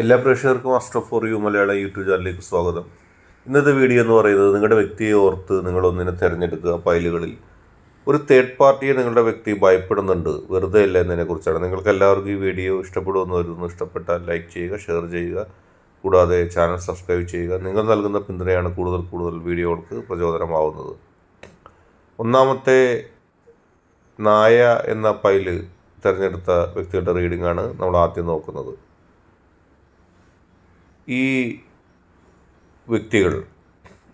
എല്ലാ പ്രേക്ഷകർക്കും master for you Malayala YouTube ചാനലിലേക്ക് സ്വാഗതം. ഇന്നത്തെ വീഡിയോ എന്ന് പറയുന്നത് നിങ്ങളുടെ വ്യക്തിയെ ഓർത്ത് നിങ്ങൾ ഒന്നിനെ തിരഞ്ഞെടുക്കുക ഫയലുകളിൽ. ഒരു തേർഡ് പാർട്ടിയെ നിങ്ങളുടെ വ്യക്തി ഭയപ്പെടുന്നുണ്ട് വെറുതെ അല്ല എന്നതിനെക്കുറിച്ചാണ് നിങ്ങൾക്ക് എല്ലാവർക്കും ഈ വീഡിയോ ഇഷ്ടപ്പെടുമെന്ന് വരുന്നു ഇഷ്ടപ്പെട്ടാൽ ലൈക്ക് ചെയ്യുക ഷെയർ ചെയ്യുക. കൂടാതെ ചാനൽ സബ്സ്ക്രൈബ് ചെയ്യുക. നിങ്ങൾ നൽകുന്ന പിന്തുണയാണ് കൂടുതൽ കൂടുതൽ വീഡിയോകൾക്ക് പ്രചോദനമാവുന്നത്. ഒന്നാമത്തെ നായ എന്ന ഫയൽ തിരഞ്ഞെടുത്ത വ്യക്തിയുടെ റീഡിംഗ് ആണ് നമ്മൾ ആദ്യം നോക്കുന്നത്. ഈ വ്യക്തികൾ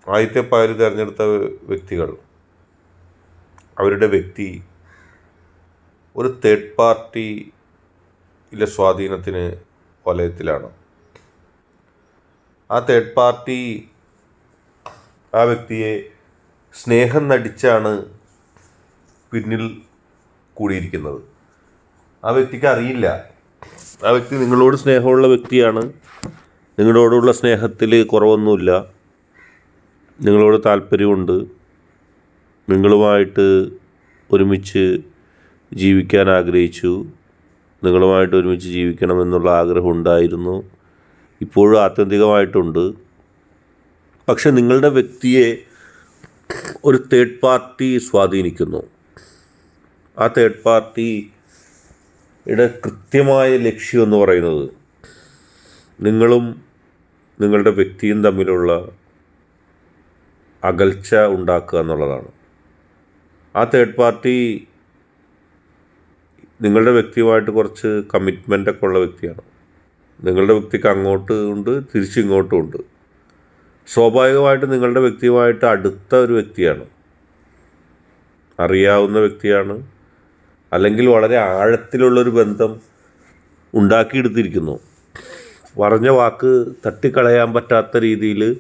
ആദ്യത്തെ പായൽ തിരഞ്ഞെടുത്ത വ്യക്തികൾ അവരുടെ വ്യക്തി ഒരു തേർഡ് പാർട്ടിയിലെ സ്വാധീനത്തിന് വലയത്തിലാണ്. ആ തേർഡ് പാർട്ടി ആ വ്യക്തിയെ സ്നേഹം നടിച്ചാണ് പിന്നിൽ കൂടിയിരിക്കുന്നത്. ആ വ്യക്തിക്ക് അറിയില്ല. ആ വ്യക്തി നിങ്ങളോട് സ്നേഹമുള്ള വ്യക്തിയാണ്. നിങ്ങളോടുള്ള സ്നേഹത്തിൽ കുറവൊന്നുമില്ല. നിങ്ങളോട് താല്പര്യമുണ്ട്. നിങ്ങളുമായിട്ട് ഒരുമിച്ച് ജീവിക്കാൻ ആഗ്രഹിച്ചു. നിങ്ങളുമായിട്ട് ഒരുമിച്ച് ജീവിക്കണമെന്നുള്ള ആഗ്രഹം ഉണ്ടായിരുന്നു. ഇപ്പോഴും ആത്യന്തികമായിട്ടുണ്ട്. പക്ഷെ നിങ്ങളുടെ വ്യക്തിയെ ഒരു തേർഡ് പാർട്ടി സ്വാധീനിക്കുന്നു. ആ തേർഡ് പാർട്ടിയുടെ കൃത്യമായ ലക്ഷ്യം എന്ന് പറയുന്നത് നിങ്ങളും നിങ്ങളുടെ വ്യക്തിയും തമ്മിലുള്ള അകൽച്ച ഉണ്ടാക്കുക എന്നുള്ളതാണ്. ആ തേർഡ് പാർട്ടി നിങ്ങളുടെ വ്യക്തിയുമായിട്ട് കുറച്ച് കമ്മിറ്റ്മെന്റൊക്കെ ഉള്ള വ്യക്തിയാണ്. നിങ്ങളുടെ വ്യക്തിക്ക് അങ്ങോട്ട് ഉണ്ട് തിരിച്ചിങ്ങോട്ടും ഉണ്ട്. സ്വാഭാവികമായിട്ട് നിങ്ങളുടെ വ്യക്തിയുമായിട്ട് അടുത്ത ഒരു വ്യക്തിയാണ്. അറിയാവുന്ന വ്യക്തിയാണ്. അല്ലെങ്കിൽ വളരെ ആഴത്തിലുള്ളൊരു ബന്ധം ഉണ്ടാക്കിയെടുത്തിരിക്കുന്നു. പറഞ്ഞ വാക്ക് തട്ടിക്കളയാൻ പറ്റാത്ത രീതിയിൽ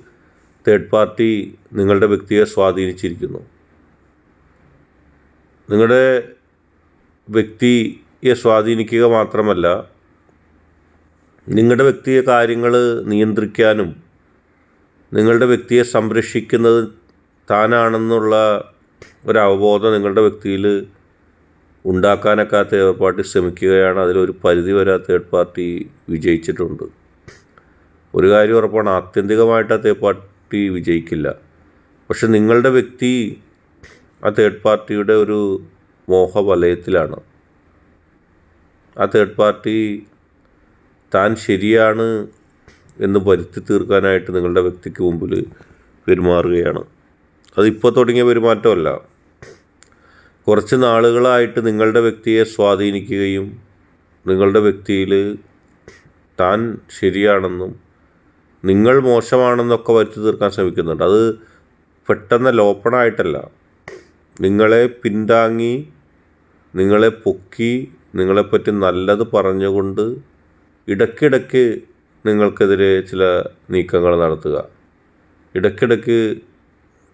തേർഡ് പാർട്ടി നിങ്ങളുടെ വ്യക്തിയെ സ്വാധീനിച്ചിരിക്കുന്നു. നിങ്ങളുടെ വ്യക്തിയെ സ്വാധീനിക്കുക മാത്രമല്ല നിങ്ങളുടെ വ്യക്തിയെ കാര്യങ്ങൾ നിയന്ത്രിക്കാനും നിങ്ങളുടെ വ്യക്തിയെ സംരക്ഷിക്കുന്നത് താനാണെന്നുള്ള ഒരവബോധം നിങ്ങളുടെ വ്യക്തിയിൽ ഉണ്ടാക്കാനൊക്കെ ആ തേർഡ് പാർട്ടി ശ്രമിക്കുകയാണ്. അതിലൊരു പരിധി വരെ ആ തേർഡ് പാർട്ടി വിജയിച്ചിട്ടുണ്ട്. ഒരു കാര്യം ഉറപ്പാണ് ആത്യന്തികമായിട്ട് ആ തേർഡ് പാർട്ടി വിജയിക്കില്ല. പക്ഷെ നിങ്ങളുടെ വ്യക്തി ആ തേർഡ് പാർട്ടിയുടെ ഒരു മോഹ വലയത്തിലാണ് ആ തേർഡ് പാർട്ടി താൻ ശരിയാണ് എന്ന് വരുത്തി തീർക്കാനായിട്ട് നിങ്ങളുടെ വ്യക്തിക്ക് മുമ്പിൽ പെരുമാറുകയാണ്. അതിപ്പോൾ തുടങ്ങിയ പെരുമാറ്റമല്ല. കുറച്ച് നാളുകളായിട്ട് നിങ്ങളുടെ വ്യക്തിയെ സ്വാധീനിക്കുകയും നിങ്ങളുടെ വ്യക്തിയിൽ താൻ ശരിയാണെന്നും നിങ്ങൾ മോശമാണെന്നൊക്കെ വരുത്തി തീർക്കാൻ ശ്രമിക്കുന്നുണ്ട്. അത് പെട്ടെന്ന് ലോപ്പണായിട്ടല്ല നിങ്ങളെ പിന്താങ്ങി നിങ്ങളെ പൊക്കി നിങ്ങളെപ്പറ്റി നല്ലത് പറഞ്ഞുകൊണ്ട് ഇടയ്ക്കിടയ്ക്ക് നിങ്ങൾക്കെതിരെ ചില നീക്കങ്ങൾ നടത്തുക. ഇടയ്ക്കിടയ്ക്ക്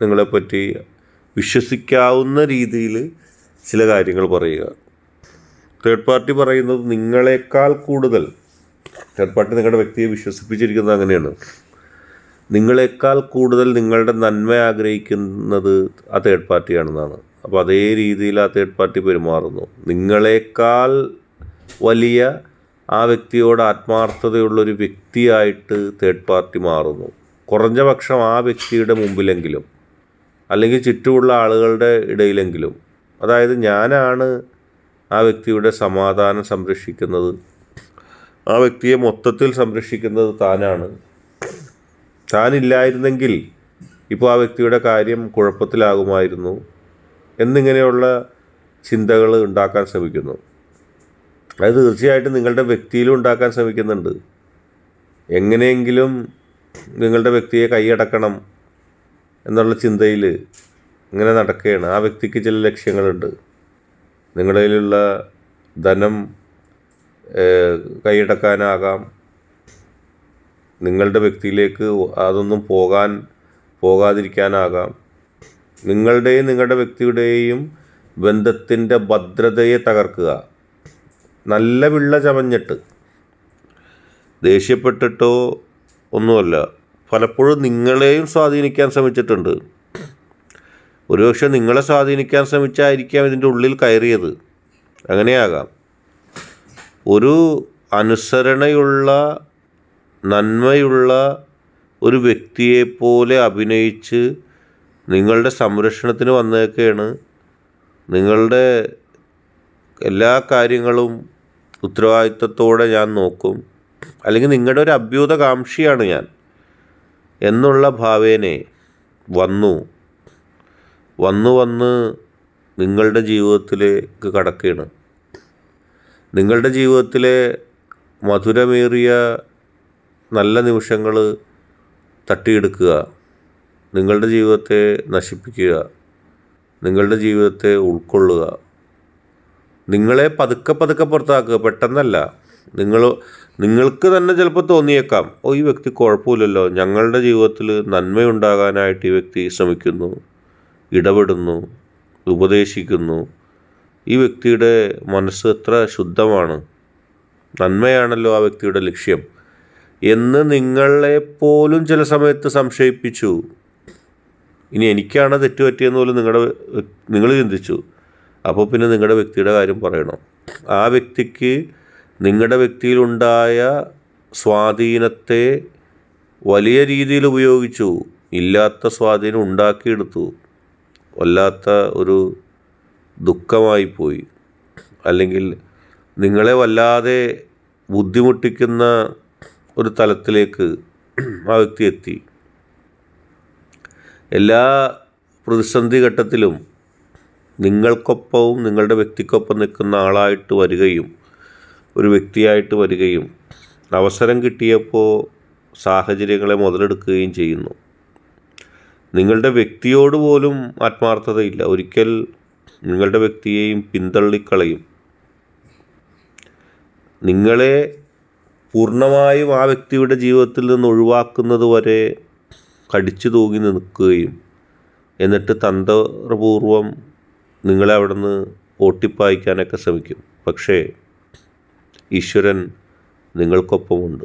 നിങ്ങളെപ്പറ്റി വിശ്വസിക്കാവുന്ന രീതിയിൽ ചില കാര്യങ്ങൾ പറയുക. തേർഡ് പാർട്ടി പറയുന്നത് നിങ്ങളെക്കാൾ കൂടുതൽ തേർഡ് പാർട്ടി നിങ്ങളുടെ വ്യക്തിയെ വിശ്വസിപ്പിച്ചിരിക്കുന്നത് അങ്ങനെയാണ്. നിങ്ങളെക്കാൾ കൂടുതൽ നിങ്ങളുടെ നന്മ ആഗ്രഹിക്കുന്നത് ആ തേർഡ് പാർട്ടിയാണെന്നാണ് അപ്പോൾ അതേ രീതിയിൽ ആ തേർഡ് പാർട്ടി പെരുമാറുന്നു. നിങ്ങളെക്കാൾ വലിയ ആ വ്യക്തിയോട് ആത്മാർത്ഥതയുള്ളൊരു വ്യക്തിയായിട്ട് തേർഡ് പാർട്ടി മാറുന്നു. കുറഞ്ഞ പക്ഷം ആ വ്യക്തിയുടെ മുമ്പിലെങ്കിലും അല്ലെങ്കിൽ ചുറ്റുമുള്ള ആളുകളുടെ ഇടയിലെങ്കിലും അതായത് ഞാനാണ് ആ വ്യക്തിയുടെ സമാധാനം സംരക്ഷിക്കുന്നത് ആ വ്യക്തിയെ മൊത്തത്തിൽ സംരക്ഷിക്കുന്നത് താനാണ്. താനില്ലായിരുന്നെങ്കിൽ ഇപ്പോൾ ആ വ്യക്തിയുടെ കാര്യം കുഴപ്പത്തിലാകുമായിരുന്നു എന്നിങ്ങനെയുള്ള ചിന്തകൾ ഉണ്ടാക്കാൻ ശ്രമിക്കുന്നു. അത് തീർച്ചയായിട്ടും നിങ്ങളുടെ വ്യക്തിയിലും ഉണ്ടാക്കാൻ ശ്രമിക്കുന്നുണ്ട്. എങ്ങനെയെങ്കിലും നിങ്ങളുടെ വ്യക്തിയെ കൈയടക്കണം എന്നുള്ള ചിന്തയിൽ ഇങ്ങനെ നടക്കുകയാണ്. ആ വ്യക്തിക്ക് ചില ലക്ഷ്യങ്ങളുണ്ട്. നിങ്ങളിലുള്ള ധനം കൈയടക്കാനാകാം. നിങ്ങളുടെ വ്യക്തിയിലേക്ക് അതൊന്നും പോകാൻ പോകാതിരിക്കാനാകാം. നിങ്ങളുടെയും നിങ്ങളുടെ വ്യക്തിയുടെയും ബന്ധത്തിന്റെ ഭദ്രതയെ തകർക്കുക. നല്ല വിള്ള ചമഞ്ഞിട്ട്. ദേഷ്യപ്പെട്ടിട്ടോ ഒന്നുമല്ല പലപ്പോഴും നിങ്ങളെയും സ്വാധീനിക്കാൻ ശ്രമിച്ചിട്ടുണ്ട്. ഒരുപക്ഷെ നിങ്ങളെ സ്വാധീനിക്കാൻ ശ്രമിച്ചായിരിക്കാം ഇതിന്റെ ഉള്ളിൽ കയറിയത്. അങ്ങനെയാകാം. ഒരു അനുസരണയുള്ള നന്മയുള്ള ഒരു വ്യക്തിയെപ്പോലെ അഭിനയിച്ച് നിങ്ങളുടെ സംരക്ഷണത്തിന് വന്നേക്കാണ്. നിങ്ങളുടെ എല്ലാ കാര്യങ്ങളും ഉത്തരവാദിത്വത്തോടെ ഞാൻ നോക്കും. അല്ലെങ്കിൽ നിങ്ങളുടെ ഒരു അഭ്യുതകാംക്ഷിയാണ് ഞാൻ എന്നുള്ള ഭാവേനെ വന്നു. വന്നു വന്ന് നിങ്ങളുടെ ജീവിതത്തിലേക്ക് കടക്കുകയാണ്. നിങ്ങളുടെ ജീവിതത്തിലെ മധുരമേറിയ നല്ല നിമിഷങ്ങൾ തട്ടിയെടുക്കുക. നിങ്ങളുടെ ജീവിതത്തെ നശിപ്പിക്കുക. നിങ്ങളുടെ ജീവിതത്തെ ഉൾക്കൊള്ളുക. നിങ്ങളെ പതുക്കെ പതുക്കെ പുറത്താക്കുക. പെട്ടെന്നല്ല. നിങ്ങൾ നിങ്ങൾക്ക് തന്നെ ചിലപ്പോൾ തോന്നിയേക്കാം. ഓ ഈ വ്യക്തി കുഴപ്പമില്ലല്ലോ. ഞങ്ങളുടെ ജീവിതത്തിൽ നന്മയുണ്ടാകാനായിട്ട് ഈ വ്യക്തി ശ്രമിക്കുന്നു. ഇടപെടുന്നു. ഉപദേശിക്കുന്നു. ഈ വ്യക്തിയുടെ മനസ്സ് എത്ര ശുദ്ധമാണ്. നന്മയാണല്ലോ ആ വ്യക്തിയുടെ ലക്ഷ്യം. എന്ന് നിങ്ങളെപ്പോലും ചില സമയത്ത് സംശയിപ്പിച്ചു. ഇനി എനിക്കാണ് തെറ്റുപറ്റിയെന്ന് പോലും നിങ്ങളുടെ നിങ്ങൾ ചിന്തിച്ചു. അപ്പോൾ പിന്നെ നിങ്ങളുടെ വ്യക്തിയുടെ കാര്യം പറയണം. ആ വ്യക്തിക്ക് നിങ്ങളുടെ വ്യക്തിയിലുണ്ടായ സ്വാധീനത്തെ വലിയ രീതിയിൽ ഉപയോഗിച്ചു. ഇല്ലാത്ത സ്വാധീനം ഉണ്ടാക്കിയെടുത്തു. വല്ലാത്ത ഒരു ദുഃഖമായി പോയി അല്ലെങ്കിൽ നിങ്ങളെ വല്ലാതെ ബുദ്ധിമുട്ടിക്കുന്ന ഒരു തലത്തിലേക്ക് ആ വ്യക്തി എത്തി. എല്ലാ പ്രതിസന്ധി ഘട്ടത്തിലും നിങ്ങൾക്കൊപ്പവും നിങ്ങളുടെ വ്യക്തിക്കൊപ്പം നിൽക്കുന്ന ആളായിട്ട് വരികയും ഒരു വ്യക്തിയായിട്ട് വരികയും അവസരം കിട്ടിയപ്പോൾ സാഹചര്യങ്ങളെ മുതലെടുക്കുകയും ചെയ്യുന്നു. നിങ്ങളുടെ വ്യക്തിയോട് പോലും ആത്മാർത്ഥതയില്ല. ഒരിക്കൽ നിങ്ങളുടെ വ്യക്തിയെയും പിന്തള്ളിക്കളയും. നിങ്ങളെ പൂർണമായും ആ വ്യക്തിയുടെ ജീവിതത്തിൽ നിന്ന് ഒഴിവാക്കുന്നത് വരെ കടിച്ചു തൂങ്ങി നിൽക്കുകയും എന്നിട്ട് തന്ത്രപൂർവം നിങ്ങളെ അവിടെ നിന്ന് ഓട്ടിപ്പായിക്കാനൊക്കെ ശ്രമിക്കും. പക്ഷേ ഈശ്വരൻ നിങ്ങൾക്കൊപ്പമുണ്ട്.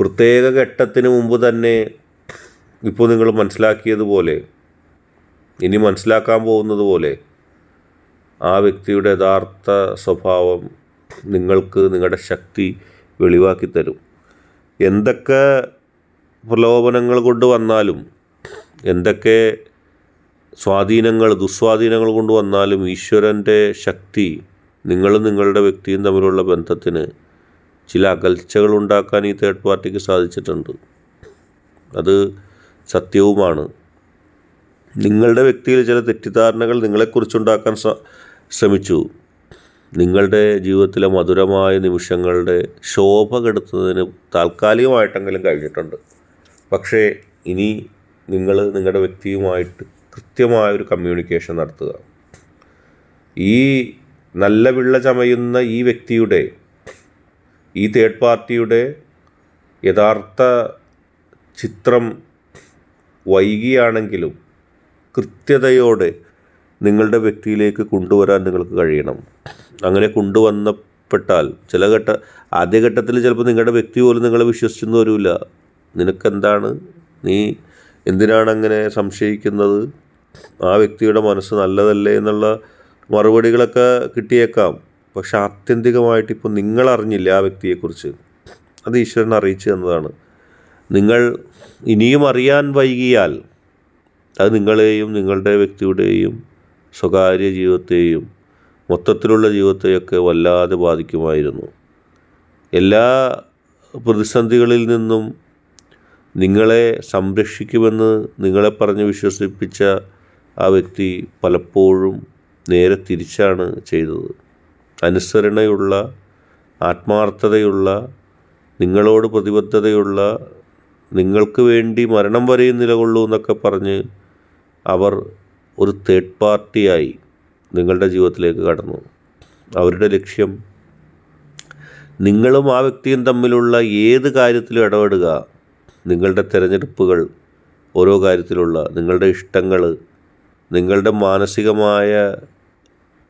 പ്രത്യേക ഘട്ടത്തിന് മുമ്പ് തന്നെ ഇപ്പോൾ നിങ്ങൾ മനസ്സിലാക്കിയതുപോലെ ഇനി മനസ്സിലാക്കാൻ പോകുന്നത് പോലെ ആ വ്യക്തിയുടെ യഥാർത്ഥ സ്വഭാവം നിങ്ങൾക്ക് നിങ്ങളുടെ ശക്തി വെളിവാക്കി തരും. എന്തൊക്കെ പ്രലോഭനങ്ങൾ കൊണ്ട് വന്നാലും എന്തൊക്കെ സ്വാധീനങ്ങൾ ദുസ്വാധീനങ്ങൾ കൊണ്ട് വന്നാലും ഈശ്വരന്റെ ശക്തി നിങ്ങളും നിങ്ങളുടെ വ്യക്തിയും തമ്മിലുള്ള ബന്ധത്തിന് ചില അകൽച്ചകൾ ഉണ്ടാക്കാൻ ഈ തേർഡ് പാർട്ടിക്ക് സാധിച്ചിട്ടുണ്ട്. അത് സത്യവുമാണ്. നിങ്ങളുടെ വ്യക്തിയിൽ ചില തെറ്റിദ്ധാരണകൾ നിങ്ങളെക്കുറിച്ചുണ്ടാക്കാൻ ശ്രമിച്ചു. നിങ്ങളുടെ ജീവിതത്തിലെ മധുരമായ നിമിഷങ്ങളുടെ ശോഭ കെടുത്തുന്നതിന് താൽക്കാലികമായിട്ടെങ്കിലും കഴിഞ്ഞിട്ടുണ്ട്. പക്ഷേ ഇനി നിങ്ങൾ നിങ്ങളുടെ വ്യക്തിയുമായിട്ട് കൃത്യമായൊരു കമ്മ്യൂണിക്കേഷൻ നടത്തുക. ഈ നല്ല വിള്ള ചമയുന്ന ഈ വ്യക്തിയുടെ ഈ തേർഡ് പാർട്ടിയുടെ യഥാർത്ഥ ചിത്രം വൈകിയാണെങ്കിലും കൃത്യതയോടെ നിങ്ങളുടെ വ്യക്തിയിലേക്ക് കൊണ്ടുവരാൻ നിങ്ങൾക്ക് കഴിയണം. അങ്ങനെ കൊണ്ടുവന്നപ്പെട്ടാൽ ചില ഘട്ട ആദ്യഘട്ടത്തിൽ ചിലപ്പോൾ നിങ്ങളുടെ വ്യക്തി പോലും നിങ്ങളെ വിശ്വസിച്ചെന്ന് വരില്ല നിനക്കെന്താണ്? നീ എന്തിനാണ് അങ്ങനെ സംശയിക്കുന്നത്? ആ വ്യക്തിയുടെ മനസ്സ് നല്ലതല്ലേ എന്നുള്ള മറുപടികളൊക്കെ കിട്ടിയേക്കാം. പക്ഷെ ആത്യന്തികമായിട്ട് ഇപ്പോൾ നിങ്ങൾ അറിഞ്ഞില്ല ആ വ്യക്തിയെക്കുറിച്ച്? അത് ഈശ്വരൻ അറിയിച്ചു തന്നതാണ്. നിങ്ങൾ ഇനിയും അറിയാൻ വൈകിയാൽ അത് നിങ്ങളെയും നിങ്ങളുടെ വ്യക്തിയുടെയും സ്വകാര്യ ജീവിതത്തെയും മൊത്തത്തിലുള്ള ജീവിതത്തെയൊക്കെ വല്ലാതെ ബാധിക്കുമായിരുന്നു. എല്ലാ പ്രതിസന്ധികളിൽ നിന്നും നിങ്ങളെ സംരക്ഷിക്കുമെന്ന് നിങ്ങളെ പറഞ്ഞ് വിശ്വസിപ്പിച്ച ആ വ്യക്തി പലപ്പോഴും നേരെ തിരിച്ചാണ് ചെയ്തത്. അനുസരണയുള്ള ആത്മാർത്ഥതയുള്ള നിങ്ങളോട് പ്രതിബദ്ധതയുള്ള നിങ്ങൾക്ക് വേണ്ടി മരണം വരെയും നിലകൊള്ളൂ എന്നൊക്കെ പറഞ്ഞ് അവർ ഒരു തേർഡ് പാർട്ടിയായി നിങ്ങളുടെ ജീവിതത്തിലേക്ക് കടന്നു. അവരുടെ ലക്ഷ്യം നിങ്ങളും ആ വ്യക്തിയും തമ്മിലുള്ള ഏത് കാര്യത്തിലും ഇടപെടുക നിങ്ങളുടെ തിരഞ്ഞെടുപ്പുകൾ ഓരോ കാര്യത്തിലുള്ള നിങ്ങളുടെ ഇഷ്ടങ്ങൾ നിങ്ങളുടെ മാനസികമായ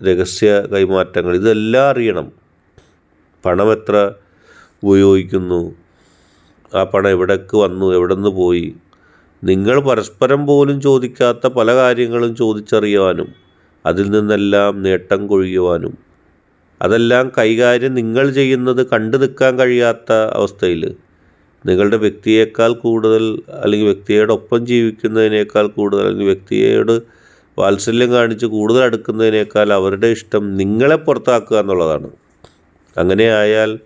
രഹസ്യ കൈമാറ്റങ്ങൾ ഇതെല്ലാം അറിയണം. പണം എത്ര ഉപയോഗിക്കുന്നു ആ പണം എവിടേക്ക് വന്നു എവിടെ നിന്ന് പോയി നിങ്ങൾ പരസ്പരം പോലും ചോദിക്കാത്ത പല കാര്യങ്ങളും ചോദിച്ചറിയുവാനും അതിൽ നിന്നെല്ലാം നേട്ടം കൊഴിയുവാനും അതെല്ലാം കൈകാര്യം നിങ്ങൾ ചെയ്യുന്നത് കണ്ടു നിൽക്കാൻ കഴിയാത്ത അവസ്ഥയിൽ നിങ്ങളുടെ വ്യക്തിയേക്കാൾ കൂടുതൽ അല്ലെങ്കിൽ വ്യക്തിയോടൊപ്പം ജീവിക്കുന്നതിനേക്കാൾ കൂടുതൽ അല്ലെങ്കിൽ വ്യക്തിയോട് വാത്സല്യം കാണിച്ച് കൂടുതൽ അടുക്കുന്നതിനേക്കാൾ അവരുടെ ഇഷ്ടം നിങ്ങളെ പുറത്താക്കുക എന്നുള്ളതാണ്. അങ്ങനെ ആയാൽ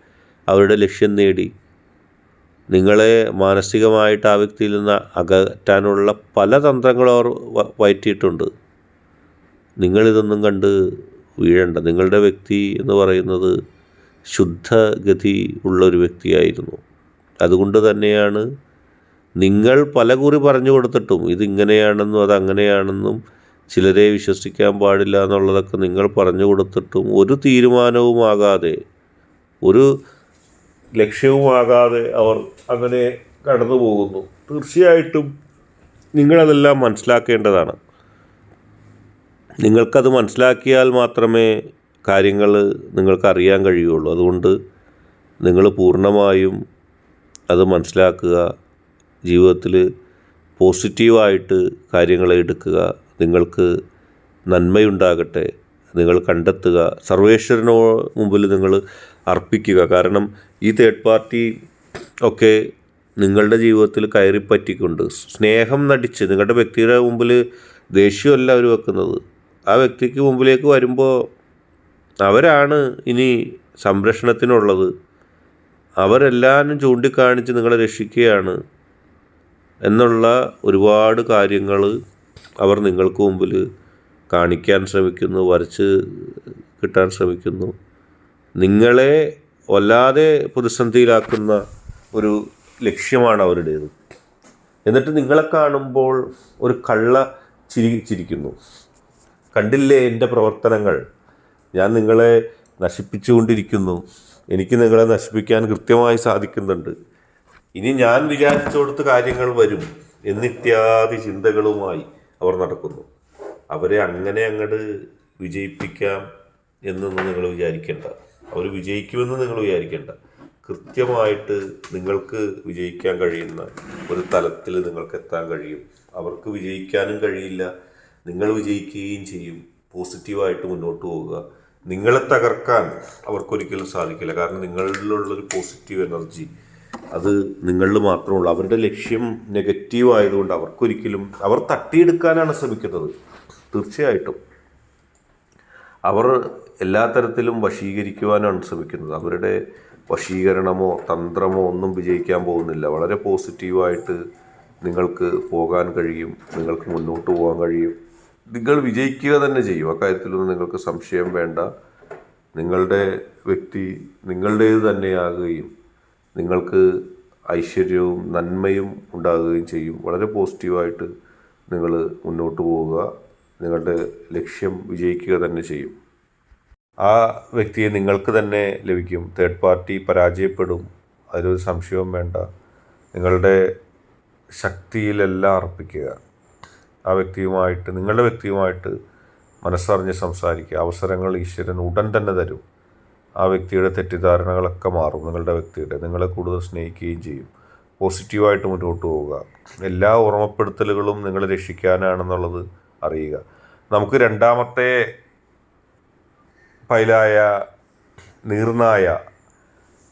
അവരുടെ ലക്ഷ്യം നേടി നിങ്ങളെ മാനസികമായിട്ട് ആ വ്യക്തിയിൽ നിന്ന് അകറ്റാനുള്ള പല തന്ത്രങ്ങളും അവർ വയറ്റിയിട്ടുണ്ട്. നിങ്ങളിതൊന്നും കണ്ട് വീഴണ്ട. നിങ്ങളുടെ വ്യക്തി എന്ന് പറയുന്നത് ശുദ്ധഗതി ഉള്ളൊരു വ്യക്തിയായിരുന്നു. അതുകൊണ്ട് തന്നെയാണ് നിങ്ങൾ പല കുറി പറഞ്ഞു കൊടുത്തിട്ടും ഇതിങ്ങനെയാണെന്നും അതങ്ങനെയാണെന്നും ചിലരെ വിശ്വസിക്കാൻ പാടില്ല എന്നുള്ളതൊക്കെ നിങ്ങൾ പറഞ്ഞു കൊടുത്തിട്ടും ഒരു തീരുമാനവുമാകാതെ ഒരു ലക്ഷ്യവുമാകാതെ അവർ അങ്ങനെ കടന്നു പോകുന്നു. തീർച്ചയായിട്ടും നിങ്ങളതെല്ലാം മനസ്സിലാക്കേണ്ടതാണ്. നിങ്ങൾക്കത് മനസ്സിലാക്കിയാൽ മാത്രമേ കാര്യങ്ങൾ നിങ്ങൾക്കറിയാൻ കഴിയുള്ളൂ. അതുകൊണ്ട് നിങ്ങൾ പൂർണമായും അത് മനസ്സിലാക്കുക ജീവിതത്തിൽ പോസിറ്റീവായിട്ട് കാര്യങ്ങളെ എടുക്കുക നിങ്ങൾക്ക് നന്മയുണ്ടാകട്ടെ നിങ്ങൾ കണ്ടെത്തുക സർവേശ്വരനോ മുമ്പിൽ നിങ്ങൾ അർപ്പിക്കുക. കാരണം ഈ തേർഡ് പാർട്ടി ഒക്കെ നിങ്ങളുടെ ജീവിതത്തിൽ കയറിപ്പറ്റിക്കൊണ്ട് സ്നേഹം നടിച്ച് നിങ്ങളുടെ വ്യക്തിയുടെ മുമ്പിൽ ദേഷ്യമല്ല അവർ വെക്കുന്നത്. ആ വ്യക്തിക്ക് മുമ്പിലേക്ക് വരുമ്പോൾ അവരാണ് ഇനി സംരക്ഷണത്തിനുള്ളത്. അവരെല്ലാവരും ചൂണ്ടിക്കാണിച്ച് നിങ്ങളെ രക്ഷിക്കുകയാണ് എന്നുള്ള ഒരുപാട് കാര്യങ്ങൾ അവർ നിങ്ങൾക്ക് മുമ്പിൽ കാണിക്കാൻ ശ്രമിക്കുന്നു വരച്ച് കിട്ടാൻ ശ്രമിക്കുന്നു. നിങ്ങളെ വല്ലാതെ പ്രതിസന്ധിയിലാക്കുന്ന ഒരു ലക്ഷ്യമാണ് അവരുടേത്. എന്നിട്ട് നിങ്ങളെ കാണുമ്പോൾ ഒരു കള്ള ചിരി ചിരിക്കുന്നു കണ്ടില്ലേ എന്റെ പ്രവർത്തനങ്ങൾ? ഞാൻ നിങ്ങളെ നശിപ്പിച്ചുകൊണ്ടിരിക്കുന്നു. എനിക്ക് നിങ്ങളെ നശിപ്പിക്കാൻ കൃത്യമായി സാധിക്കുന്നുണ്ട്. ഇനി ഞാൻ വിചാരിച്ചുകൊടുത്ത് കാര്യങ്ങൾ വരും എന്നിത്യാദി ചിന്തകളുമായി അവർ നടക്കുന്നു. അവരെ അങ്ങനെ അങ്ങോട്ട് വിജയിപ്പിക്കാം എന്നൊന്നും നിങ്ങൾ വിചാരിക്കേണ്ട. അവർ വിജയിക്കുമെന്ന് നിങ്ങൾ വിചാരിക്കേണ്ട. കൃത്യമായിട്ട് നിങ്ങൾക്ക് വിജയിക്കാൻ കഴിയുന്ന ഒരു തലത്തിൽ നിങ്ങൾക്ക് എത്താൻ കഴിയും. അവർക്ക് വിജയിക്കാനും കഴിയില്ല. നിങ്ങൾ വിജയിക്കുകയും ചെയ്യും. പോസിറ്റീവായിട്ട് മുന്നോട്ട് പോവുക. നിങ്ങളെ തകർക്കാൻ അവർക്കൊരിക്കലും സാധിക്കില്ല. കാരണം നിങ്ങളിലുള്ളൊരു പോസിറ്റീവ് എനർജി അത് നിങ്ങളിൽ മാത്രമുള്ളൂ അവരുടെ ലക്ഷ്യം നെഗറ്റീവ് ആയതുകൊണ്ട് അവർക്കൊരിക്കലും അവർ തട്ടിയെടുക്കാനാണ് ശ്രമിക്കുന്നത്. തീർച്ചയായിട്ടും. അവർ എല്ലാ തരത്തിലും വശീകരിക്കുവാനാണ് ശ്രമിക്കുന്നത്. അവരുടെ വശീകരണമോ തന്ത്രമോ ഒന്നും വിജയിക്കാൻ പോകുന്നില്ല. വളരെ പോസിറ്റീവായിട്ട് നിങ്ങൾക്ക് പോകാൻ കഴിയും നിങ്ങൾക്ക് മുന്നോട്ട് പോകാൻ കഴിയും. നിങ്ങൾ വിജയിക്കുക തന്നെ ചെയ്യും. അക്കാര്യത്തിലൊന്നും നിങ്ങൾക്ക് സംശയം വേണ്ട. നിങ്ങളുടെ വ്യക്തി നിങ്ങളുടേത് തന്നെയാകുകയും നിങ്ങൾക്ക് ഐശ്വര്യവും നന്മയും ഉണ്ടാകുകയും ചെയ്യും. വളരെ പോസിറ്റീവായിട്ട് നിങ്ങൾ മുന്നോട്ട് പോവുക. നിങ്ങളുടെ ലക്ഷ്യം വിജയിക്കുക തന്നെ ചെയ്യും. ആ വ്യക്തിയെ നിങ്ങൾക്ക് തന്നെ ലഭിക്കും. തേർഡ് പാർട്ടി പരാജയപ്പെടും. അതിലൊരു സംശയവും വേണ്ട. നിങ്ങളുടെ ശക്തിയിലെല്ലാം അർപ്പിക്കുക. ആ വ്യക്തിയുമായിട്ട് നിങ്ങളുടെ വ്യക്തിയുമായിട്ട് മനസ്സറിഞ്ഞ് സംസാരിക്കുക. അവസരങ്ങൾ ഈശ്വരൻ ഉടൻ തന്നെ തരും. ആ വ്യക്തിയുടെ തെറ്റിദ്ധാരണകളൊക്കെ മാറും നിങ്ങളുടെ വ്യക്തിയുടെ. നിങ്ങളെ കൂടുതൽ സ്നേഹിക്കുകയും ചെയ്യും. പോസിറ്റീവായിട്ട് മുന്നോട്ട് പോവുക. എല്ലാ ഓർമ്മപ്പെടുത്തലുകളും നിങ്ങളെ രക്ഷിക്കാനാണെന്നുള്ളത് അറിയുക. നമുക്ക് രണ്ടാമത്തെ പൈലായ നീർനായ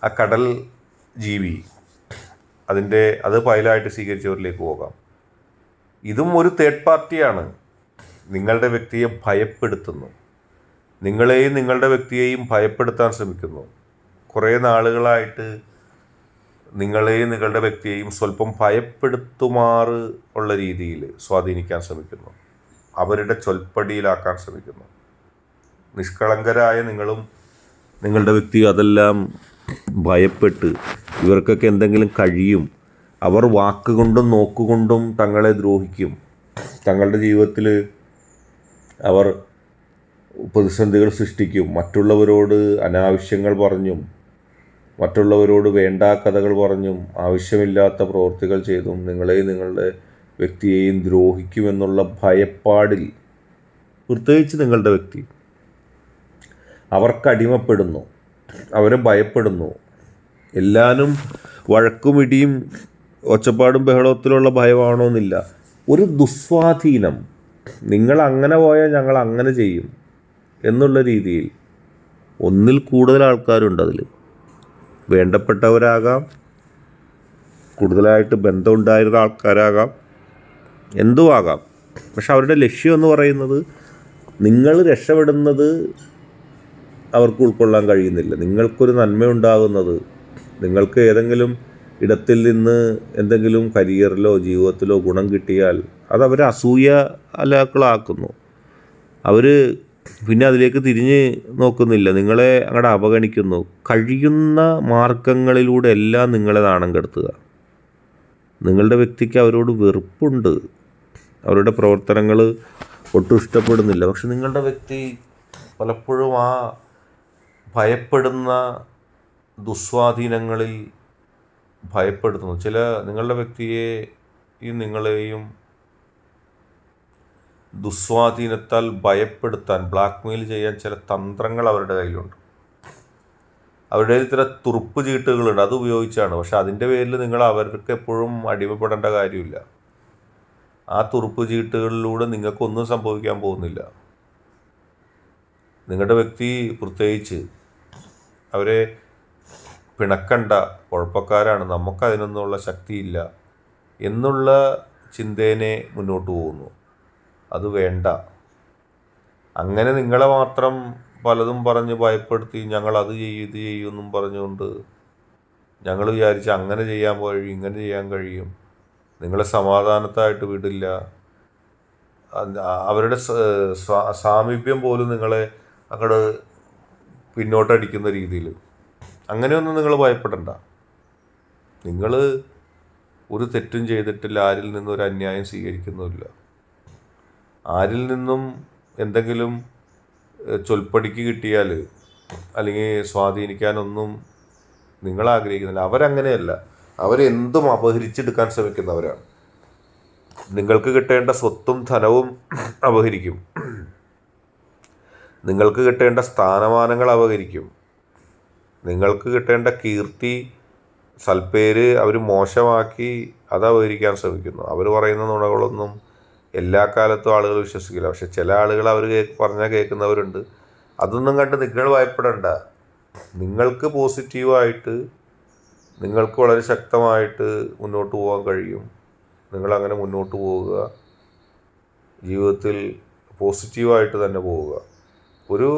ആ കടൽ ജീവി അതിന്റെ അത് പൈലായിട്ട് സ്വീകരിച്ചവരിലേക്ക് പോകാം. ഇതും ഒരു തേർഡ് പാർട്ടിയാണ് നിങ്ങളുടെ വ്യക്തിയെ ഭയപ്പെടുത്തുന്നു. നിങ്ങളെയും നിങ്ങളുടെ വ്യക്തിയെയും ഭയപ്പെടുത്താൻ ശ്രമിക്കുന്നു. കുറേ നാളുകളായിട്ട് നിങ്ങളെയും നിങ്ങളുടെ വ്യക്തിയെയും സ്വല്പം ഭയപ്പെടുത്തുമാറ് ഉള്ള രീതിയിൽ സ്വാധീനിക്കാൻ ശ്രമിക്കുന്നു. അവരുടെ ചൊൽപ്പടിയിലാക്കാൻ ശ്രമിക്കുന്നു. നിഷ്കളങ്കരായ നിങ്ങളും നിങ്ങളുടെ വ്യക്തി അതെല്ലാം ഭയപ്പെട്ട് ഇവർക്കൊക്കെ എന്തെങ്കിലും കഴിയും. അവർ വാക്കുകൊണ്ടും നോക്കുകൊണ്ടും തങ്ങളെ ദ്രോഹിക്കും. തങ്ങളുടെ ജീവിതത്തിൽ അവർ പ്രതിസന്ധികൾ സൃഷ്ടിക്കും. മറ്റുള്ളവരോട് അനാവശ്യങ്ങൾ പറഞ്ഞും മറ്റുള്ളവരോട് വേണ്ട കഥകൾ പറഞ്ഞും ആവശ്യമില്ലാത്ത പ്രവൃത്തികൾ ചെയ്തും നിങ്ങളെയും നിങ്ങളുടെ വ്യക്തിയെയും ദ്രോഹിക്കുമെന്നുള്ള ഭയപ്പാടിൽ പ്രത്യേകിച്ച് നിങ്ങളുടെ വ്യക്തി അവർക്കടിമപ്പെടുന്നു അവരെ ഭയപ്പെടുന്നു. എല്ലാനും വഴക്കുമിടിയും ഒച്ചപ്പാടും ബഹളത്തിലുള്ള ഭയമാണോന്നില്ല. ഒരു ദുസ്വാധീനം. നിങ്ങൾ അങ്ങനെ പോയാൽ ഞങ്ങൾ അങ്ങനെ ചെയ്യും എന്നുള്ള രീതിയിൽ ഒന്നിൽ കൂടുതൽ ആൾക്കാരുണ്ട് അതിൽ. വേണ്ടപ്പെട്ടവരാകാം കൂടുതലായിട്ട് ബന്ധമുണ്ടായിരുന്ന ആൾക്കാരാകാം എന്തുമാകാം പക്ഷെ അവരുടെ ലക്ഷ്യം എന്ന് പറയുന്നത് നിങ്ങൾ രക്ഷപ്പെടുന്നത് അവർക്ക് ഉൾക്കൊള്ളാൻ കഴിയുന്നില്ല. നിങ്ങൾക്കൊരു നന്മയുണ്ടാകുന്നത് നിങ്ങൾക്ക് ഏതെങ്കിലും ഇടത്തിൽ നിന്ന് എന്തെങ്കിലും കരിയറിലോ ജീവിതത്തിലോ ഗുണം കിട്ടിയാൽ അത് അവർ അസൂയ അലാക്കളാക്കുന്നു അവർ പിന്നെ അതിലേക്ക് തിരിഞ്ഞ് നോക്കുന്നില്ല. നിങ്ങളെ അങ്ങോട്ട് അവഗണിക്കുന്നു. കഴിയുന്ന മാർഗങ്ങളിലൂടെ എല്ലാം നിങ്ങളെ നാണം കെടുത്തുക. നിങ്ങളുടെ വ്യക്തിക്ക് അവരോട് വെറുപ്പുണ്ട്. അവരുടെ പ്രവർത്തനങ്ങൾ ഒട്ടും ഇഷ്ടപ്പെടുന്നില്ല. പക്ഷെ നിങ്ങളുടെ വ്യക്തി പലപ്പോഴും ആ ഭയപ്പെടുന്ന ദുസ്വാധീനങ്ങളിൽ ഭയപ്പെടുത്തുന്നു. ചില നിങ്ങളുടെ വ്യക്തിയെ ഈ നിങ്ങളെയും ദുസ്വാധീനത്താൽ ഭയപ്പെടുത്താൻ ബ്ലാക്ക്മെയിൽ ചെയ്യാൻ ചില തന്ത്രങ്ങൾ അവരുടെ കയ്യിലുണ്ട്. അവരുടെ ചില തുറുപ്പ് ചീട്ടുകളുണ്ട്. അത് ഉപയോഗിച്ചാണ്. പക്ഷെ അതിന്റെ പേരിൽ നിങ്ങൾ അവർക്ക് എപ്പോഴും അടിമപ്പെടേണ്ട കാര്യമില്ല. ആ തുറുപ്പ് ചീട്ടുകളിലൂടെ നിങ്ങൾക്കൊന്നും സംഭവിക്കാൻ പോകുന്നില്ല. നിങ്ങളുടെ വ്യക്തി പ്രത്യേകിച്ച് അവരെ പിണക്കണ്ട കുഴപ്പക്കാരാണ്. നമുക്കതിനൊന്നുള്ള ശക്തിയില്ല എന്നുള്ള ചിന്തേനെ മുന്നോട്ട് പോകുന്നു. അത് വേണ്ട. അങ്ങനെ നിങ്ങളെ മാത്രം പലതും പറഞ്ഞ് ഭയപ്പെടുത്തി ഞങ്ങൾ അത് ചെയ്യും ഇത് ചെയ്യും എന്നും പറഞ്ഞുകൊണ്ട് ഞങ്ങൾ വിചാരിച്ച് അങ്ങനെ ചെയ്യാൻ കഴിയും ഇങ്ങനെ ചെയ്യാൻ കഴിയും. നിങ്ങളെ സമാധാനത്തായിട്ട് വിടില്ല. അവരുടെ സാമീപ്യം പോലും നിങ്ങളെ അങ്ങോട്ട് പിന്നോട്ടടിക്കുന്ന രീതിയിൽ. അങ്ങനെയൊന്നും നിങ്ങൾ ഭയപ്പെടണ്ട. നിങ്ങൾ ഒരു തെറ്റും ചെയ്തിട്ടില്ല ആരിൽ നിന്നും ഒരു അന്യായം സ്വീകരിക്കുന്നുമില്ല. ആരിൽ നിന്നും എന്തെങ്കിലും ചൊൽപ്പടിക്ക് കിട്ടിയാൽ അല്ലെങ്കിൽ സ്വാധീനിക്കാനൊന്നും നിങ്ങൾ ആഗ്രഹിക്കുന്നില്ല. അവരങ്ങനെയല്ല. അവരെന്തും അപഹരിച്ചെടുക്കാൻ ശ്രമിക്കുന്നവരാണ്. നിങ്ങൾക്ക് കിട്ടേണ്ട സ്വത്തും ധനവും അപഹരിക്കും. നിങ്ങൾക്ക് കിട്ടേണ്ട സ്ഥാനമാനങ്ങൾ അപകരിക്കും നിങ്ങൾക്ക് കിട്ടേണ്ട കീർത്തി സൽപ്പേര് അവർ മോശമാക്കി അത് അപകരിക്കാൻ ശ്രമിക്കുന്നു. അവർ പറയുന്ന നുണകളൊന്നും എല്ലാ കാലത്തും ആളുകൾ വിശ്വസിക്കില്ല. പക്ഷെ ചില ആളുകൾ അവർ പറഞ്ഞാൽ കേൾക്കുന്നവരുണ്ട്. അതൊന്നും കണ്ട് നിങ്ങൾ ഭയപ്പെടണ്ട. നിങ്ങൾക്ക് പോസിറ്റീവായിട്ട് നിങ്ങൾക്ക് വളരെ ശക്തമായിട്ട് മുന്നോട്ട് പോകാൻ കഴിയും. നിങ്ങളങ്ങനെ മുന്നോട്ട് പോവുക. ജീവിതത്തിൽ പോസിറ്റീവായിട്ട് തന്നെ പോവുക. ഒരു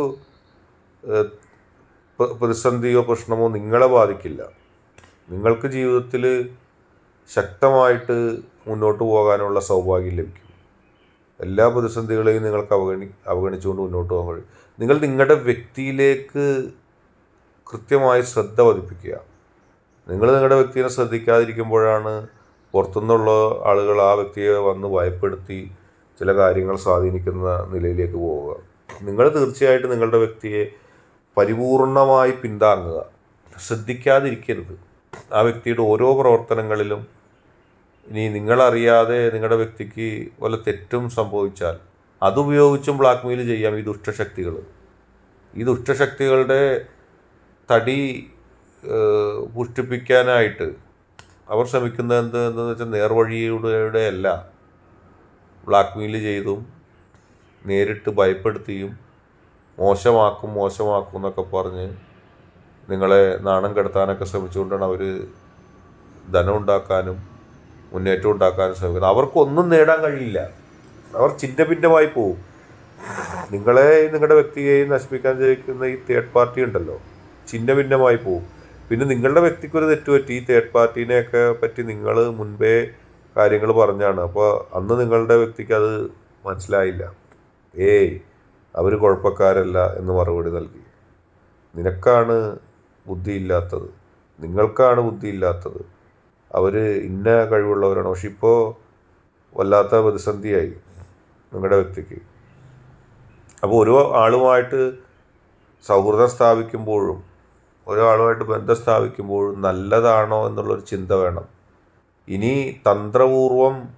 പ്രതിസന്ധിയോ പ്രശ്നമോ നിങ്ങളെ ബാധിക്കില്ല. നിങ്ങൾക്ക് ജീവിതത്തിൽ ശക്തമായിട്ട് മുന്നോട്ട് പോകാനുള്ള സൗഭാഗ്യം ലഭിക്കും. എല്ലാ പ്രതിസന്ധികളെയും നിങ്ങൾക്ക് അവഗണി അവഗണിച്ചുകൊണ്ട് മുന്നോട്ട് പോകാൻ കഴിയും. നിങ്ങൾ നിങ്ങളുടെ വ്യക്തിയിലേക്ക് കൃത്യമായി ശ്രദ്ധ പതിപ്പിക്കുക. നിങ്ങൾ നിങ്ങളുടെ വ്യക്തിയെ ശ്രദ്ധിക്കാതിരിക്കുമ്പോഴാണ് പുറത്തുനിന്നുള്ള ആളുകൾ ആ വ്യക്തിയെ വന്ന് ഭയപ്പെടുത്തി ചില കാര്യങ്ങൾ സ്വാധീനിക്കുന്ന നിലയിലേക്ക് പോവുക. നിങ്ങൾ തീർച്ചയായിട്ടും നിങ്ങളുടെ വ്യക്തിയെ പരിപൂർണമായി പിന്താങ്ങുക. ശ്രദ്ധിക്കാതിരിക്കരുത്. ആ വ്യക്തിയുടെ ഓരോ പ്രവർത്തനങ്ങളിലും ഇനി നിങ്ങളറിയാതെ നിങ്ങളുടെ വ്യക്തിക്ക് വല്ല തെറ്റും സംഭവിച്ചാൽ അതുപയോഗിച്ചും ബ്ലാക്ക്മെയിൽ ചെയ്യാം ഈ ദുഷ്ടശക്തികൾ. ഈ ദുഷ്ടശക്തികളുടെ തടി പുഷ്ടിപ്പിക്കാനായിട്ട് അവർ ശ്രമിക്കുന്നത് എന്ത് എന്താണെന്ന് വെച്ചാൽ നേർവഴിയുടെ അല്ല. ബ്ലാക്ക്മെയിൽ ചെയ്തും നേരിട്ട് ഭയപ്പെടുത്തിയും മോശമാക്കും മോശമാക്കും എന്നൊക്കെ പറഞ്ഞ് നിങ്ങളെ നാണം കെടുത്താനൊക്കെ ശ്രമിച്ചുകൊണ്ടാണ് അവർ ധനം ഉണ്ടാക്കാനും മുന്നേറ്റം ഉണ്ടാക്കാനും ശ്രമിക്കുന്നത്. അവർക്കൊന്നും നേടാൻ കഴിയില്ല. അവർ ചിഹ്ന ഭിന്നമായി പോവും. നിങ്ങളെ നിങ്ങളുടെ വ്യക്തിയെയും നശിപ്പിക്കാൻ ശ്രമിക്കുന്ന ഈ തേർഡ് പാർട്ടി ഉണ്ടല്ലോ. ചിഹ്ന ഭിന്നമായി പോവും. പിന്നെ നിങ്ങളുടെ വ്യക്തിക്കൊരു തെറ്റ് പറ്റി ഈ തേർഡ് പാർട്ടീനെയൊക്കെ പറ്റി നിങ്ങൾ മുൻപേ കാര്യങ്ങൾ പറഞ്ഞാണ്. അപ്പോൾ അന്ന് നിങ്ങളുടെ വ്യക്തിക്ക് അത് മനസ്സിലായില്ല. ഏയ് അവർ കുഴപ്പക്കാരല്ല എന്ന് മറുപടി നൽകി. നിനക്കാണ് ബുദ്ധിയില്ലാത്തത്. നിങ്ങൾക്കാണ് ബുദ്ധിയില്ലാത്തത്. അവർ ഇന്ന കഴിവുള്ളവരാണ്. പക്ഷെ ഇപ്പോൾ വല്ലാത്ത പ്രതിസന്ധിയായി നിങ്ങളുടെ വ്യക്തിക്ക്. അപ്പോൾ ഒരു ആളുമായിട്ട് സൗഹൃദം സ്ഥാപിക്കുമ്പോഴും ഒരാളുമായിട്ട് ബന്ധം സ്ഥാപിക്കുമ്പോഴും നല്ലതാണോ എന്നുള്ളൊരു ചിന്ത വേണം. ഇനി തന്ത്രപൂർവം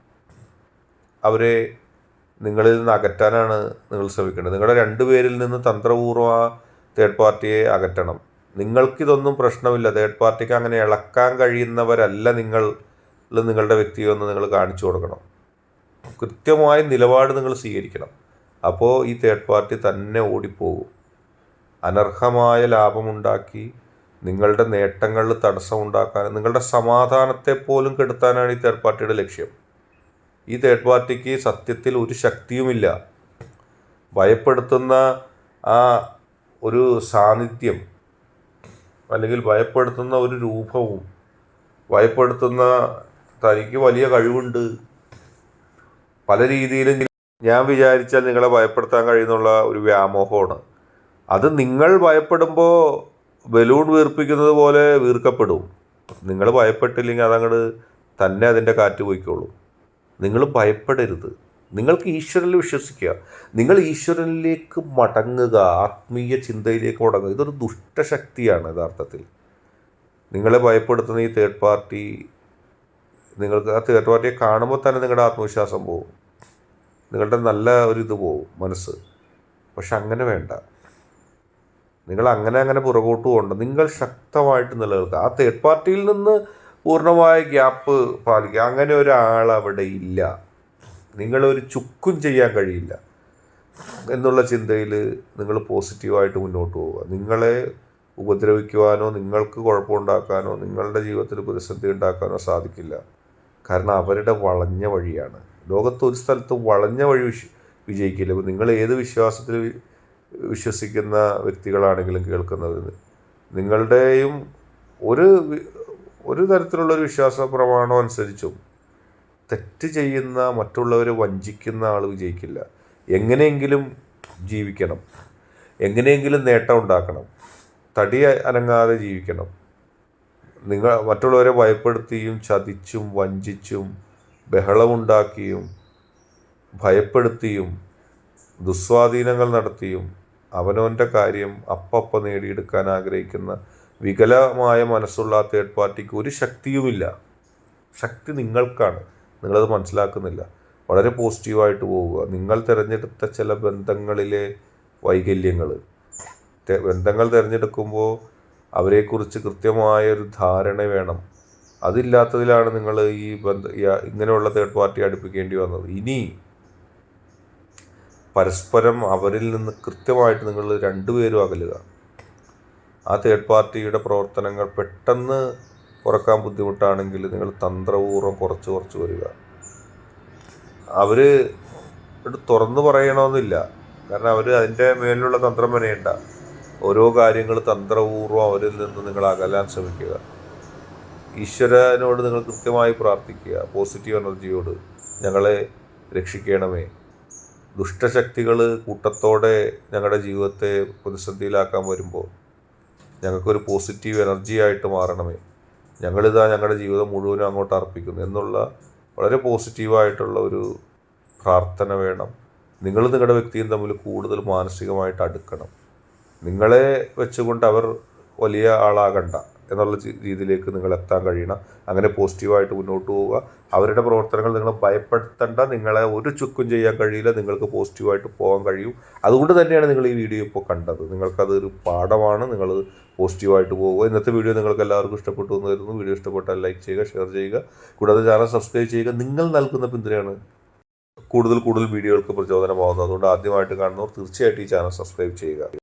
അവരെ നിങ്ങളിൽ നിന്ന് അകറ്റാനാണ് നിങ്ങൾ ശ്രമിക്കേണ്ടത്. നിങ്ങളുടെ രണ്ടു പേരിൽ നിന്ന് തന്ത്രപൂർവം ആ തേർഡ് പാർട്ടിയെ അകറ്റണം. നിങ്ങൾക്കിതൊന്നും പ്രശ്നമില്ല. തേർഡ് പാർട്ടിക്ക് അങ്ങനെ ഇളക്കാൻ കഴിയുന്നവരല്ല നിങ്ങൾ നിങ്ങളുടെ വ്യക്തിയെ ഒന്ന് നിങ്ങൾ കാണിച്ചു കൊടുക്കണം. കൃത്യമായ നിലപാട് നിങ്ങൾ സ്വീകരിക്കണം. അപ്പോൾ ഈ തേർഡ് പാർട്ടി തന്നെ ഓടിപ്പോകും. അനർഹമായ ലാഭമുണ്ടാക്കി നിങ്ങളുടെ നേട്ടങ്ങളിൽ തടസ്സമുണ്ടാക്കാനും നിങ്ങളുടെ സമാധാനത്തെ പോലും കെടുത്താനാണ് ഈ തേർഡ് പാർട്ടിയുടെ ലക്ഷ്യം. ഈ തേർഡ് പാർട്ടിക്ക് സത്യത്തിൽ ഒരു ശക്തിയുമില്ല. ഭയപ്പെടുത്തുന്ന ആ ഒരു സാന്നിധ്യം അല്ലെങ്കിൽ ഭയപ്പെടുത്തുന്ന ഒരു രൂപവും ഭയപ്പെടുത്തുന്ന തനിക്ക് വലിയ കഴിവുണ്ട്. പല രീതിയിലും ഞാൻ വിചാരിച്ചാൽ നിങ്ങളെ ഭയപ്പെടുത്താൻ കഴിയുന്നുള്ള ഒരു വ്യാമോഹമാണ്. അത് നിങ്ങൾ ഭയപ്പെടുമ്പോൾ ബലൂൺ വീർപ്പിക്കുന്നത് പോലെ വീർക്കപ്പെടും. നിങ്ങൾ ഭയപ്പെട്ടില്ലെങ്കിൽ അതങ്ങോട്ട് തന്നെ അതിന്റെ കാറ്റ് പോയിക്കോളും. നിങ്ങൾ ഭയപ്പെടരുത്. നിങ്ങൾക്ക് ഈശ്വരനിൽ വിശ്വസിക്കുക. നിങ്ങൾ ഈശ്വരനിലേക്ക് മടങ്ങുക ആത്മീയ ചിന്തയിലേക്ക് മടങ്ങുക. ഇതൊരു ദുഷ്ടശക്തിയാണ് യഥാർത്ഥത്തിൽ. നിങ്ങളെ ഭയപ്പെടുത്തുന്ന ഈ തേർഡ് പാർട്ടി നിങ്ങൾക്ക് ആ തേർഡ് പാർട്ടിയെ കാണുമ്പോൾ തന്നെ നിങ്ങളുടെ ആത്മവിശ്വാസം പോകും. നിങ്ങളുടെ നല്ല ഒരു ഇത് മനസ്സ്. പക്ഷെ അങ്ങനെ വേണ്ട. നിങ്ങൾ അങ്ങനെ അങ്ങനെ പുറകോട്ട് പോകണ്ട. നിങ്ങൾ ശക്തമായിട്ട് നിലനിൽക്കുക. ആ തേർഡ് പാർട്ടിയിൽ നിന്ന് പൂർണമായ ഗ്യാപ്പ് പാലിക്കുക. അങ്ങനെ ഒരാൾ അവിടെ ഇല്ല. നിങ്ങളൊരു ചുക്കും ചെയ്യാൻ കഴിയില്ല എന്നുള്ള ചിന്തയിൽ നിങ്ങൾ പോസിറ്റീവായിട്ട് മുന്നോട്ട് പോവുക. നിങ്ങളെ ഉപദ്രവിക്കുവാനോ നിങ്ങൾക്ക് കുഴപ്പമുണ്ടാക്കാനോ നിങ്ങളുടെ ജീവിതത്തിൽ പ്രതിസന്ധി ഉണ്ടാക്കാനോ സാധിക്കില്ല. കാരണം അവരുടെ വളഞ്ഞ വഴിയാണ്. ലോകത്ത് ഒരു സ്ഥലത്ത് വളഞ്ഞ വഴി വിജയിക്കില്ല. ഇപ്പോൾ നിങ്ങൾ ഏത് വിശ്വാസത്തിൽ വിശ്വസിക്കുന്ന വ്യക്തികളാണെങ്കിലും കേൾക്കുന്നവർ നിങ്ങളുടെയും ഒരു ഒരു തരത്തിലുള്ളൊരു വിശ്വാസ പ്രമാണം അനുസരിച്ചും തെറ്റ് ചെയ്യുന്ന മറ്റുള്ളവരെ വഞ്ചിക്കുന്ന ആൾ വിജയിക്കില്ല. എങ്ങനെയെങ്കിലും ജീവിക്കണം. എങ്ങനെയെങ്കിലും നേട്ടം ഉണ്ടാക്കണം. തടി അനങ്ങാതെ ജീവിക്കണം. നിങ്ങൾ മറ്റുള്ളവരെ ഭയപ്പെടുത്തിയും ചതിച്ചും വഞ്ചിച്ചും ബഹളമുണ്ടാക്കിയും ഭയപ്പെടുത്തിയും ദുസ്വാധീനങ്ങൾ നടത്തിയും അവനവന്റെ കാര്യം അപ്പപ്പം നേടിയെടുക്കാൻ ആഗ്രഹിക്കുന്ന വികലമായ മനസ്സുള്ള തേർഡ് പാർട്ടിക്ക് ഒരു ശക്തിയുമില്ല. ശക്തി നിങ്ങൾക്കാണ്. നിങ്ങളത് മനസ്സിലാക്കുന്നില്ല. വളരെ പോസിറ്റീവായിട്ട് പോവുക. നിങ്ങൾ തിരഞ്ഞെടുത്ത ചില ബന്ധങ്ങളിലെ വൈകല്യങ്ങൾ ബന്ധങ്ങൾ തിരഞ്ഞെടുക്കുമ്പോൾ അവരെക്കുറിച്ച് കൃത്യമായ ഒരു ധാരണ വേണം. അതില്ലാത്തതിലാണ് നിങ്ങൾ ഈ ബന്ധ ഇങ്ങനെയുള്ള തേർഡ് പാർട്ടി അടുപ്പിക്കേണ്ടി വന്നത്. ഇനി പരസ്പരം അവരിൽ നിന്ന് കൃത്യമായിട്ട് നിങ്ങൾ രണ്ടുപേരും അകലുക. ആ തേർഡ് പാർട്ടിയുടെ പ്രവർത്തനങ്ങൾ പെട്ടെന്ന് കുറയ്ക്കാൻ ബുദ്ധിമുട്ടാണെങ്കിൽ നിങ്ങൾ തന്ത്രപൂർവം കുറച്ച് കുറച്ച് വരിക. അവർ തുറന്നു പറയണമെന്നില്ല. കാരണം അവർ അതിന്റെ മേലുള്ള തന്ത്രം മെനയണ്ട. ഓരോ കാര്യങ്ങൾ തന്ത്രപൂർവം അവരിൽ നിന്ന് നിങ്ങൾ അകലാൻ ശ്രമിക്കുക. ഈശ്വരനോട് നിങ്ങൾ കൃത്യമായി പ്രാർത്ഥിക്കുക. പോസിറ്റീവ് എനർജിയോട് ഞങ്ങളെ രക്ഷിക്കണമേ. ദുഷ്ടശക്തികൾ കൂട്ടത്തോടെ ഞങ്ങളുടെ ജീവിതത്തെ പ്രതിസന്ധിയിലാക്കാൻ വരുമ്പോൾ ഞങ്ങൾക്കൊരു പോസിറ്റീവ് എനർജി ആയിട്ട് മാറണമേ. ഞങ്ങളിതാ ഞങ്ങളുടെ ജീവിതം മുഴുവനും അങ്ങോട്ട് അർപ്പിക്കുന്നു എന്നുള്ള വളരെ പോസിറ്റീവായിട്ടുള്ള ഒരു പ്രാർത്ഥന വേണം. നിങ്ങൾ നിങ്ങളുടെ വ്യക്തിയും തമ്മിൽ കൂടുതൽ മാനസികമായിട്ട് അടുക്കണം. നിങ്ങളെ വെച്ചുകൊണ്ട് അവർ വലിയ ആളാകണ്ട. എന്നുള്ള രീതിയിലേക്ക് നിങ്ങൾ എത്താൻ കഴിയണം. അങ്ങനെ പോസിറ്റീവായിട്ട് മുന്നോട്ട് പോവുക. അവരുടെ പ്രവർത്തനങ്ങൾ നിങ്ങളെ ഭയപ്പെടുത്തേണ്ട. നിങ്ങളെ ഒരു ചുക്കും ചെയ്യാൻ കഴിയില്ല. നിങ്ങൾക്ക് പോസിറ്റീവായിട്ട് പോകാൻ കഴിയും. അതുകൊണ്ട് തന്നെയാണ് നിങ്ങൾ ഈ വീഡിയോ ഇപ്പോൾ കണ്ടത്. നിങ്ങൾക്കതൊരു പാഠമാണ്. നിങ്ങൾ പോസിറ്റീവായിട്ട് പോകുക ഇന്നത്തെ വീഡിയോ നിങ്ങൾക്ക് എല്ലാവർക്കും ഇഷ്ടപ്പെട്ടു എന്ന് കരുതുന്നു. വീഡിയോ ഇഷ്ടപ്പെട്ടാൽ ലൈക്ക് ചെയ്യുക ഷെയർ ചെയ്യുക. കൂടാതെ ചാനൽ സബ്സ്ക്രൈബ് ചെയ്യുക. നിങ്ങൾ നൽകുന്ന പിന്തുണയാണ് കൂടുതൽ കൂടുതൽ വീഡിയോകൾക്ക് പ്രചോദനമാകുന്നത്. അതുകൊണ്ട് ആദ്യമായിട്ട് കാണുന്നവർ തീർച്ചയായിട്ടും ഈ ചാനൽ സബ്സ്ക്രൈബ് ചെയ്യുക.